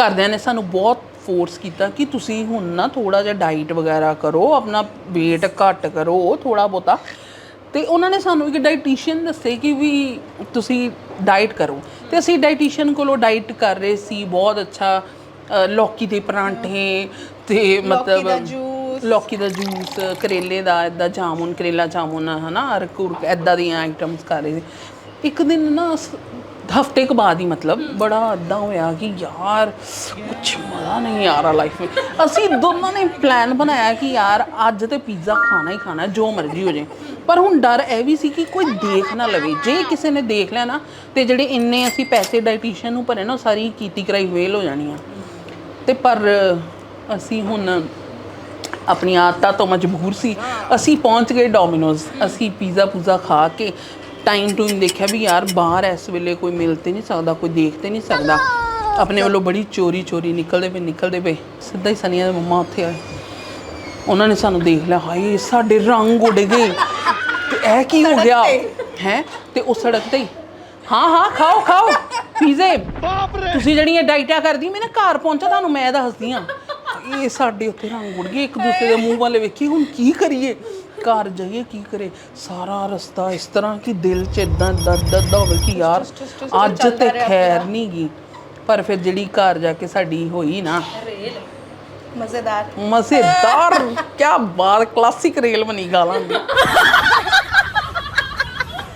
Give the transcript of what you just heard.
ਘਰਦਿਆਂ ਨੇ ਸਾਨੂੰ ਬਹੁਤ ਫੋਰਸ ਕੀਤਾ ਕਿ ਤੁਸੀਂ ਹੁਣ ਨਾ ਥੋੜਾ ਜਿਹਾ ਡਾਈਟ ਵਗੈਰਾ ਕਰੋ ਆਪਣਾ weight ਘੱਟ ਕਰੋ ਥੋੜਾ ਬਹੁਤਾ। ਤੇ ਉਹਨਾਂ ਨੇ ਸਾਨੂੰ ਇੱਕ ਡਾਈਟੀਸ਼ੀਅਨ ਦੱਸੇ ਕਿ ਵੀ ਤੁਸੀਂ ਡਾਈਟ ਕਰੋ। ਤੇ ਅਸੀਂ ਡਾਈਟੀਸ਼ੀਅਨ ਕੋਲੋਂ ਡਾਈਟ ਕਰ ਰਹੇ ਸੀ ਬਹੁਤ ਅੱਛਾ ਲੌਕੀ ਦੇ ਪਰਾਂਠੇ ਤੇ ਮਤਲਬ। ਲੌਕੀ ਦਾ ਜੂਸ ਕਰੇਲੇ ਦਾ ਇਦਾਂ ਜਾਮੁਨ ਕਰੇਲਾ ਜਾਮੁਨ ਹਨਾ ਅਰਕ ਉਰਕ ਇਦਾਂ ਦੀਆਂ ਆਈਟਮਸ ਕਰ ਰਹੇ ਸੀ। ਇੱਕ ਦਿਨ ਨਾ ਹਫ਼ਤੇ ਕੁ ਬਾਅਦ ਹੀ ਮਤਲਬ ਬੜਾ ਇਦਾਂ ਹੋਇਆ ਕਿ ਯਾਰ ਕੁਛ ਮਜ਼ਾ ਨਹੀਂ ਆ ਰਿਹਾ ਲਾਈਫ ਵਿੱਚ। ਅਸੀਂ ਦੋਨਾਂ ਨੇ ਪਲਾਨ ਬਣਾਇਆ ਕਿ ਯਾਰ ਅੱਜ ਤੇ ਪੀਜ਼ਾ ਖਾਣਾ ਹੀ ਖਾਣਾ, ਜੋ ਮਰਜ਼ੀ ਹੋ ਜੇ। ਪਰ ਹੁਣ ਡਰ ਇਹ ਵੀ ਸੀ ਕਿ ਕੋਈ ਦੇਖ ਨਾ ਲਵੇ। ਜੇ ਕਿਸੇ ਨੇ ਦੇਖ ਲਿਆ ਨਾ ਤੇ ਜਿਹੜੇ ਇੰਨੇ ਅਸੀਂ ਪੈਸੇ ਡਾਈਟੀਸ਼ੀਅਨ ਨੂੰ ਭਰੇ ਨਾ, ਉਹ ਸਾਰੀ ਕੀਤੀ ਕਰਾਈ ਵੇਲ ਹੋ ਜਾਣੀ ਆ ਤੇ ਪਰ ਅਸੀਂ ਹੁਣ ਆਪਣੀ ਆਦਤਾਂ ਤੋਂ ਮਜਬੂਰ ਸੀ। ਅਸੀਂ ਪਹੁੰਚ ਗਏ ਡੋਮਿਨੋਜ਼ ਅਸੀਂ ਪੀਜ਼ਾ ਪੂਜ਼ਾ ਖਾ ਕੇ ਟਾਈਮ ਟੂ ਦੇਖਿਆ ਵੀ ਯਾਰ ਬਾਹਰ ਇਸ ਵੇਲੇ ਕੋਈ ਮਿਲ ਤੇ ਨਹੀਂ ਸਕਦਾ ਕੋਈ ਦੇਖ ਤੇ ਨਹੀਂ ਸਕਦਾ। ਆਪਣੇ ਵੱਲੋਂ ਬੜੀ ਚੋਰੀ ਚੋਰੀ ਨਿਕਲਦੇ ਪਏ ਨਿਕਲਦੇ ਪਏ। ਸਿੱਧਾ ਹੀ ਸਨੀਆ ਦੇ ਮੰਮਾ ਉੱਥੇ ਆਏ। ਉਹਨਾਂ ਨੇ ਸਾਨੂੰ ਦੇਖ ਲਿਆ ਹਾਏ ਸਾਡੇ ਰੰਗ ਉੱਡ ਗਏ। ਤੇ ਇਹ ਕੀ ਹੋ ਗਿਆ? ਹੈ? ਤੇ ਉਹ ਸੜਕ ਤੇ ਹੀ। ਹਾਂ ਹਾਂ ਖਾਓ ਖਾਓ। ਪੀਜ਼ੇ। ਤੁਸੀਂ ਜਿਹੜੀਆਂ ਡਾਈਟਾਂ ਕਰਦੀ ਮੈਂ ਨਾ ਘਰ ਪਹੁੰਚਾ ਤੁਹਾਨੂੰ ਮੈਂ ਦੱਸਦੀ ਆ ਇਹ ਸਾਡੇ ਉੱਤੇ ਰੰਗ ਉੱਡ ਗਏ ਇੱਕ ਦੂਸਰੇ ਦੇ ਮੂੰਹ ਵਾਲੇ ਵੇਖੀ ਹੁਣ ਕੀ ਕਰੀਏ? ਘਰ ਜਾਈਏ ਕੀ ਕਰੇ ਸਾਰਾ ਰਸਤਾ ਇਸ ਤਰ੍ਹਾਂ ਕਿ ਦਿਲ 'ਚ ਇਦਾਂ ਦਰਦ ਦਰਦ ਹੋਵੇ ਕਿ ਯਾਰ ਅੱਜ ਤੇ ਖੈਰ ਨਹੀਂ ਗਈ ਪਰ ਫਿਰ ਜਿਹੜੀ ਘਰ ਜਾ ਕੇ ਸਾਡੀ ਹੋਈ ਨਾ। ਰੇਲ। ਮਜ਼ੇਦਾਰ। ਮਜ਼ੇਦਾਰ? ਕੀ ਬਾਤ ਕਲਾਸਿਕ ਰੇਲ ਬਣੀ ਗਾਲਾਂ ਦੀ।